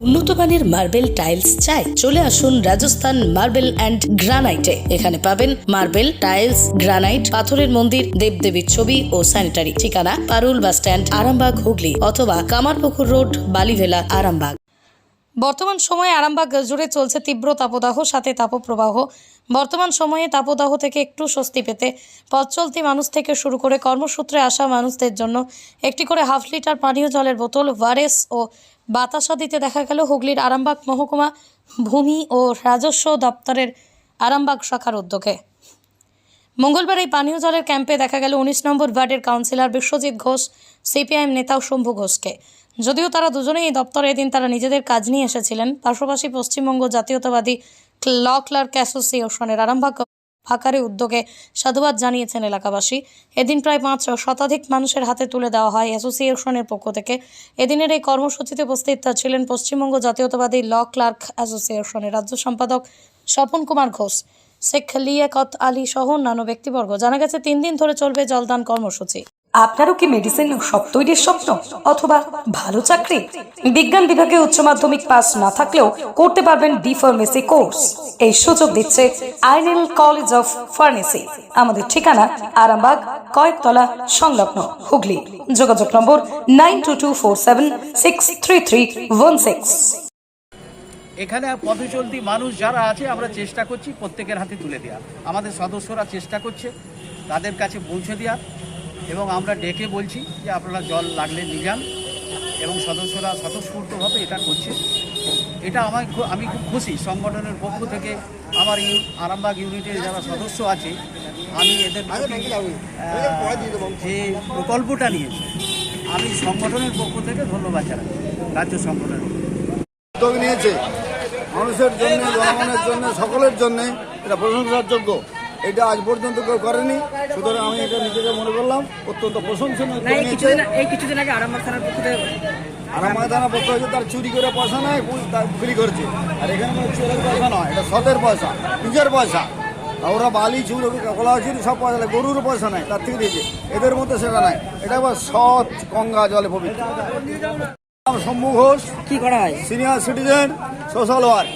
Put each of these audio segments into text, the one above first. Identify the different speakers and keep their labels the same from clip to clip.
Speaker 1: উন্নত মানের marble tiles চাই, চলে আসুন রাজস্থান মার্বেল অ্যান্ড গ্রানাইটে। এখানে পাবেন মার্বেল, টাইলস, গ্রানাইট, পাথরের মন্দির, দেবদেবীর ছবি ও স্যানিটারি। ঠিকানা, পারুল বাস স্ট্যান্ড, আরামবাগ, হুগলি অথবা কামারপুকুর রোড, বালিভেলা, আরামবাগ। বর্তমান সময়ে আরামবাগ জুড়ে চলছে তীব্র তাপদাহ, সাথে তাপপ্রবাহ। বর্তমান সময়ে তাপদাহ থেকে একটু স্বস্তি পেতে পথ চলতি মানুষ থেকে শুরু করে কর্মসূত্রে আসা মানুষদের জন্য একটি করে হাফ লিটার পানীয় জলের বোতল, ওয়ারেস ও বাতাসা দিতে দেখা গেল হুগলির আরামবাগ মহকুমা ভূমি ও রাজস্ব দপ্তরের আরামবাগ শাখার উদ্যোগে। মঙ্গলবার এই পানীয় জলের ক্যাম্পে দেখা গেল উনিশ নম্বর ওয়ার্ডের কাউন্সিলর বিশ্বজিৎ ঘোষ, সিপিআইএম নেতা শম্ভু ঘোষকে। যদিও তারা দুজনেই এই দপ্তরে এদিন তারা নিজেদের কাজ নিয়ে এসেছিলেন, পাশাপাশি পশ্চিমবঙ্গ জাতীয়তাবাদী ল ক্লার্ক অ্যাসোসিয়েশনের আরামবাগ ফাঁকারে উদ্যোগে সাধুবাদ জানিয়েছেন এলাকাবাসী। এদিন প্রায় পাঁচ শতাধিক মানুষের হাতে তুলে দেওয়া হয় অ্যাসোসিয়েশনের পক্ষ থেকে। এদিনের এই কর্মসূচিতে উপস্থিত ছিলেন পশ্চিমবঙ্গ জাতীয়তাবাদী ল ক্লার্ক অ্যাসোসিয়েশনের রাজ্য সম্পাদক স্বপন কুমার ঘোষ, শেখ লিয়াকত আলী সহ অন্যান্য ব্যক্তিবর্গ। জানা গেছে, তিন দিন ধরে চলবে জলদান কর্মসূচি।
Speaker 2: আপনারও কি মেডিসিন সব তৈরির স্বপ্ন? অথবা ভালো চাকরি? বিজ্ঞান বিভাগে উচ্চ মাধ্যমিক পাস না থাকলেও করতে পারবেন ডি ফার্মেসি কোর্স এই সুযোগ দিচ্ছে আইনেল কলেজ অফ ফার্মেসি। আমাদের ঠিকানা আরামবাগ, কয়েকতলা, সংলগ্ন হুগলি। যোগাযোগ নম্বর nine two two four seven six three three one six.
Speaker 3: এখানে পথচলতি মানুষ যারা আছে, আমরা চেষ্টা করছি প্রত্যেকের হাতে তুলে দেওয়া আমাদের সদস্যরা চেষ্টা করছে, তাদের কাছে পৌঁছে দেওয়া এবং আমরা ডেকে বলছি যে আপনারা জল লাগলে নিয়ে যান এবং সদস্যরা স্বতঃস্ফূর্তভাবে এটা করছে। এটা আমার আমি খুব খুশি। সংগঠনের পক্ষ থেকে আমার এই আরামবাগ ইউনিটের যারা সদস্য আছে আমি এদের যে প্রকল্পটা নিয়েছে আমি সংগঠনের পক্ষ থেকে ধন্যবাদ জানাই রাজ্য সংগঠনের
Speaker 4: উদ্যোগ নিয়েছে। মানুষের জন্য জনগণের জন্য সকলের জন্য এটা প্রশংসার যোগ্য। এটা আজ পর্যন্ত কেউ করেনি। সুতরাং আমি এটা নিজেকে মনে করলাম অত্যন্ত প্রশংসনীয়।
Speaker 5: এই কিছুদিন আগে আরামবাগ থানার পক্ষ থেকে
Speaker 4: আর আমার থানা পক্ষ হয়েছে তার চুরি করে পয়সা নেয় পুলিশ তার বিক্রি করছে। আর এখানে কোনো চোরের পয়সা নয় এটা সতের পয়সা নিজের পয়সা। ওরা বালি চুর কলা চুরি সব পয়সা নেয় গরুর পয়সা নেয় তার থেকে দিয়েছে। এদের মধ্যে সেটা নাই। এটা আবার সৎ গঙ্গা জলে পবিত্র। নাম শম্ভু ঘোষ
Speaker 5: কি করা হয়?
Speaker 4: সিনিয়র সিটিজেন সোশ্যাল ওয়ার্ক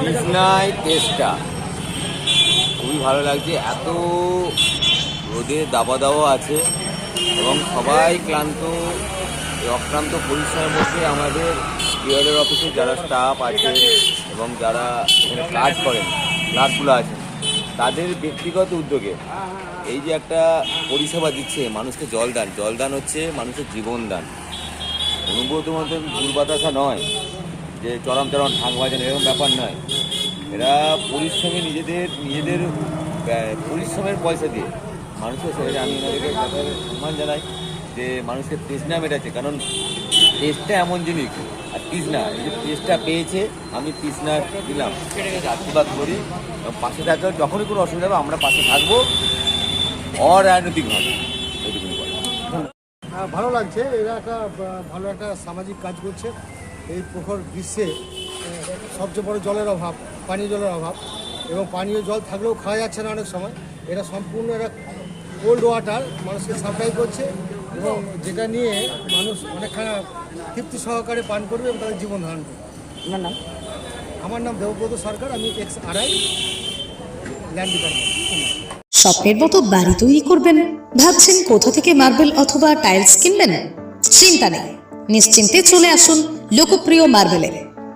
Speaker 6: কৃষ্ণায় টেস্টটা খুবই ভালো লাগছে। এত রোদে দাবা দাওয়া আছে এবং সবাই ক্লান্ত অক্লান্ত পরিশ্রমের মধ্যে আমাদের বিআরএর অফিসে যারা স্টাফ আছে এবং যারা এখানে কাজ করেন, ক্লাসগুলো আছেন, তাদের ব্যক্তিগত উদ্যোগে এই যে একটা পরিষেবা দিচ্ছে মানুষকে জলদান জলদান হচ্ছে মানুষের জীবনদান অনুব্রত মতন দুর্বাতাসা নয় যে চরম চরম ঠাক বাজানো এরকম ব্যাপার নয়। এরা পরিশ্রমে নিজেদের নিজেদের পরিশ্রমের পয়সা দিয়ে। মানুষের শরীরে আমি এনাদেরকে সম্মান জানাই যে মানুষের তৃষ্ণা মেটাচ্ছে। কারণ টেস্টটা এমন জিনিস আর তৃষ্ণা যে টেস্টটা পেয়েছে আমি তৃষ্ণা দিলাম। আশীর্বাদ করি পাশে থাকার যখনই কোনো অসুবিধা হবে আমরা পাশে থাকব অরাজনৈতিকভাবে
Speaker 7: হ্যাঁ, ভালো লাগছে। এরা একটা ভালো একটা সামাজিক কাজ করছে। এই প্রখর আহ, সবচেয়ে বড় জলের অভাব পানীয় জলের অভাব। এবং পানীয় জল থাকলেও খাওয়া যাচ্ছে না অনেক সময়। এটা সম্পূর্ণ এরা কোল্ড ওয়াটার মানুষকে সাপ্লাই করছে এবং যেটা নিয়ে মানুষ অনেকখানা তৃপ্তি সহকারে পান করবে এবং তাদের জীবন ধারণ করবে।
Speaker 5: আপনার নাম?
Speaker 7: আমার নাম দেবব্রত সরকার আমি এক্স আরআই ল্যান্ড ডিপার্টমেন্ট
Speaker 1: স্বপ্নের মতো বাড়ি তৈরি করবেন? ভাবছেন কোথা থেকে মার্বেল অথবা টাইলস কিনবেন? চিন্তা নেই। নিশ্চিন্তে চলে আসুন লোকপ্রিয় মার্বেলে